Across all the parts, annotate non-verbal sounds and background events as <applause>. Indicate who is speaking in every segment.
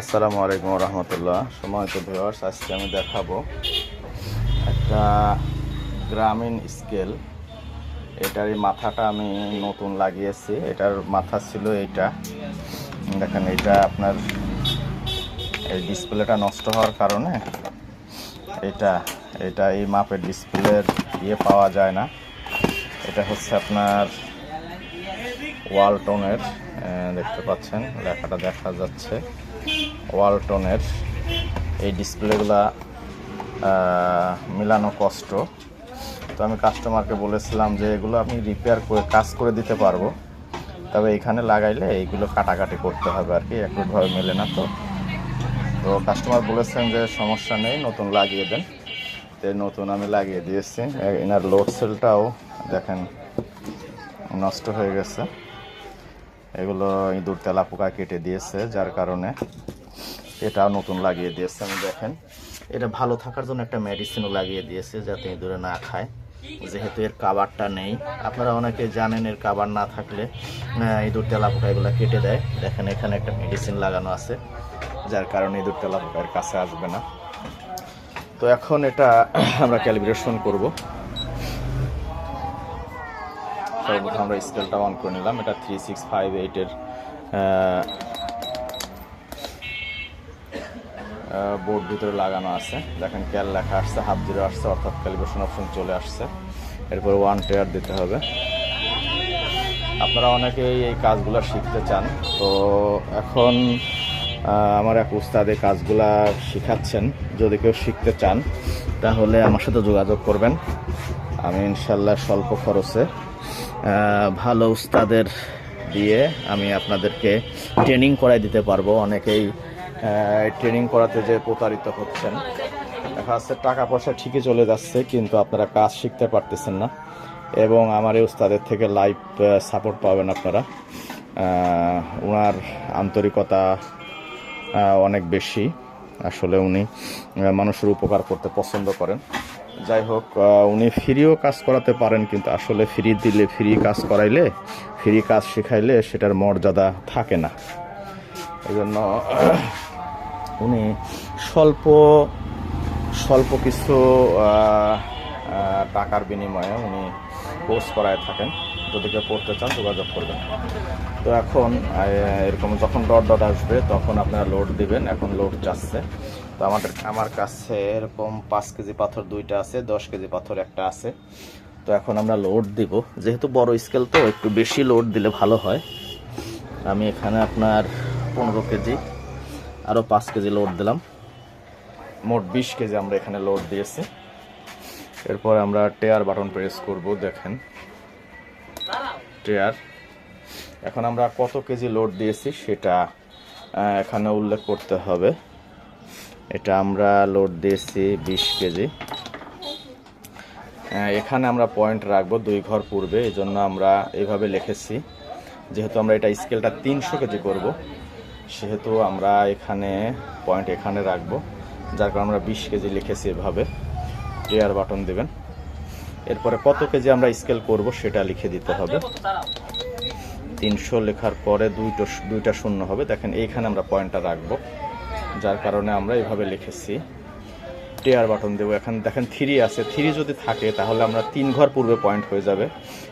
Speaker 1: আসসালামু আলাইকুম রহমতুল্লাহ। সময় তো ভিওয়ার্স আজকে আমি দেখাবো একটা গ্রামীণ স্কেল। এটার এই মাথাটা আমি নতুন লাগিয়েছি। এটার মাথা ছিল এইটা। দেখেন এটা আপনার এই ডিসপ্লেটা নষ্ট হওয়ার কারণে এটা এটা এই মাপের ডিসপ্লের ইয়ে পাওয়া যায় না। এটা হচ্ছে আপনার ওয়ালটনের আহ, দেখতে পাচ্ছেন লেখাটা দেখা যাচ্ছে। ওয়ালটনের এই ডিসপ্লেগুলা মিলানো কষ্ট। তো আমি কাস্টমারকে বলেছিলাম যে এগুলো আমি রিপেয়ার করে, কাজ করে দিতে পারব। তবে এখানে লাগাইলে এইগুলো কাটাকাটি করতে হবে আর কি একটুভাবে মেলে না তো। তো কাস্টমার বলেছেন যে সমস্যা নেই, নতুন লাগিয়ে দেন। তো নতুন আমি লাগিয়ে দিয়েছি। এনার লোড সেলটাও দেখেন নষ্ট হয়ে গেছে। এগুলো ইঁদুর তেলা পোকা কেটে দিয়েছে, যার কারণে এটাও নতুন লাগিয়ে দিয়েছে আমি দেখেন। এটা ভালো থাকার জন্য একটা মেডিসিনও লাগিয়ে দিয়েছে, যাতে ইঁদুরে না খায়। যেহেতু এর কাবারটা নেই, আপনারা অনেকে জানেন এর কাবার না থাকলে ইঁদুর তেলা পোকা এগুলো কেটে দেয়। দেখেন, এখানে একটা মেডিসিন লাগানো আছে, যার কারণে ইঁদুর তেলা পোকার কাছে আসবে না। তো এখন এটা আমরা ক্যালিব্রেশন করব। সর্বপ্রথম আমরা স্কেলটা অন করে নিলাম। এটা থ্রি সিক্স ফাইভ এইটের বোর্ড ভিতরে লাগানো আছে। দেখেন ক্যাল লেখা আসছে হাফ জিরো আসছে, অর্থাৎ ক্যালিব্রেশন অপশন চলে আসছে। এরপর ওয়ান টেয়ার দিতে হবে। আপনারা অনেকেই এই কাজগুলো শিখতে চান, তো এখন আমার এক উস্তাদ এই কাজগুলা শিখাচ্ছেন। যদি কেউ শিখতে চান, তাহলে আমার সাথে যোগাযোগ করবেন। আমি ইনশাল্লাহ স্বল্প খরচে ভালো উস্তাদের দিয়ে আমি আপনাদেরকে ট্রেনিং করাই দিতে পারব। অনেকেই ট্রেনিং করাতে যে প্রতারিত হচ্ছেন। দেখা যাচ্ছে টাকা পয়সা ঠিকই চলে যাচ্ছে, কিন্তু আপনারা কাজ শিখতে পারতেছেন না। এবং আমার এই উস্তাদের থেকে লাইভ সাপোর্ট পাবেন আপনারা। ওনার আন্তরিকতা অনেক বেশি। আসলে উনি মানুষের উপকার করতে পছন্দ করেন। যাই হোক উনি ফ্রিও কাজ করাতে পারেন, কিন্তু আসলে ফ্রি দিলে, ফ্রি কাজ করাইলে, ফ্রি কাজ শেখাইলে সেটার মর্যাদা থাকে না। এই জন্য <clears throat> উনি স্বল্প স্বল্প কিছু টাকার বিনিময়ে উনি কোর্স করায় থাকেন। যদি কেউ পড়তে চান, যোগাযোগ করবেন। তো এখন এরকম যখন ডট ডট আসবে, তখন আপনারা লোড দিবেন। এখন লোড যাচ্ছে। তো আমাদের, আমার কাছে এরকম পাঁচ কেজি পাথর দুইটা আছে, দশ কেজি পাথর একটা আছে। তো এখন আমরা লোড দিব। যেহেতু বড় স্কেল তো, একটু বেশি লোড দিলে ভালো হয়। আমি এখানে আপনার পনেরো কেজি আরও পাঁচ কেজি লোড দিলাম। মোট বিশ কেজি আমরা এখানে লোড দিয়েছি। এরপর আমরা টেয়ার বাটন প্রেস করব, দেখেন। টেয়ার এখন আমরা কত কেজি লোড দিয়েছি সেটা এখানে উল্লেখ করতে হবে। এটা আমরা লোড দিয়েছি বিশ কেজি। এখানে আমরা পয়েন্ট রাখব দুই ঘর পূর্বে এই জন্য আমরা এভাবে লিখেছি। যেহেতু আমরা এটা স্কেলটা তিনশো কেজি করব, সেহেতু আমরা এখানে পয়েন্ট এখানে রাখব, যার কারণে আমরা বিশ কেজি লিখেছি এভাবে। টেয়ার বাটন দেবেন। এরপরে কত কেজি আমরা স্কেল করব সেটা লিখে দিতে হবে। তিনশো লেখার পরে দুইটো, দুইটা শূন্য হবে। দেখেন, এইখানে আমরা পয়েন্টটা রাখব। যার কারণে আমরা এইভাবে লিখেছি। টেয়ার বাটন দেবো। এখন দেখেন থ্রি আছে। থ্রি যদি থাকে, তাহলে আমরা তিন ঘর পূর্বে পয়েন্ট হয়ে যাবে,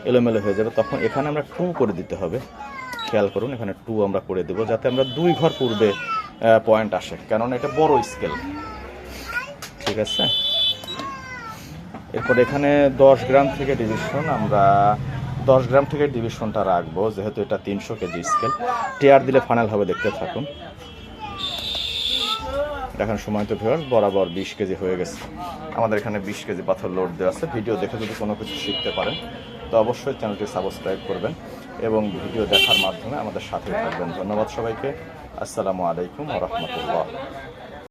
Speaker 1: এলোমেলো হয়ে যাবে। তখন এখানে আমরা টু করে দিতে হবে। খেয়াল করুন, এখানে টু আমরা করে দেবো, যাতে আমরা দুই ঘর পূর্বে পয়েন্ট আসে। কেননা এটা বড় স্কেল ঠিক আছে? এরপর এখানে দশ গ্রাম থেকে ডিভিশন আমরা দশ গ্রাম থেকে ডিভিশনটা রাখব, যেহেতু এটা তিনশো কেজি স্কেল টেয়ার দিলে ফাইনাল হবে, দেখতে থাকুন। দেখেন সময় তো ফেরার বরাবর বিশ কেজি হয়ে গেছে। আমাদের এখানে বিশ কেজি পাথর লোড দেওয়া আছে। ভিডিও দেখে যদি কোনো কিছু শিখতে পারেন, তো অবশ্যই চ্যানেলটি সাবস্ক্রাইব করবেন এবং ভিডিও দেখার মাধ্যমে আমাদের সাথে থাকবেন। ধন্যবাদ সবাইকে। আসসালামু আলাইকুম রহমতুল্লাহ।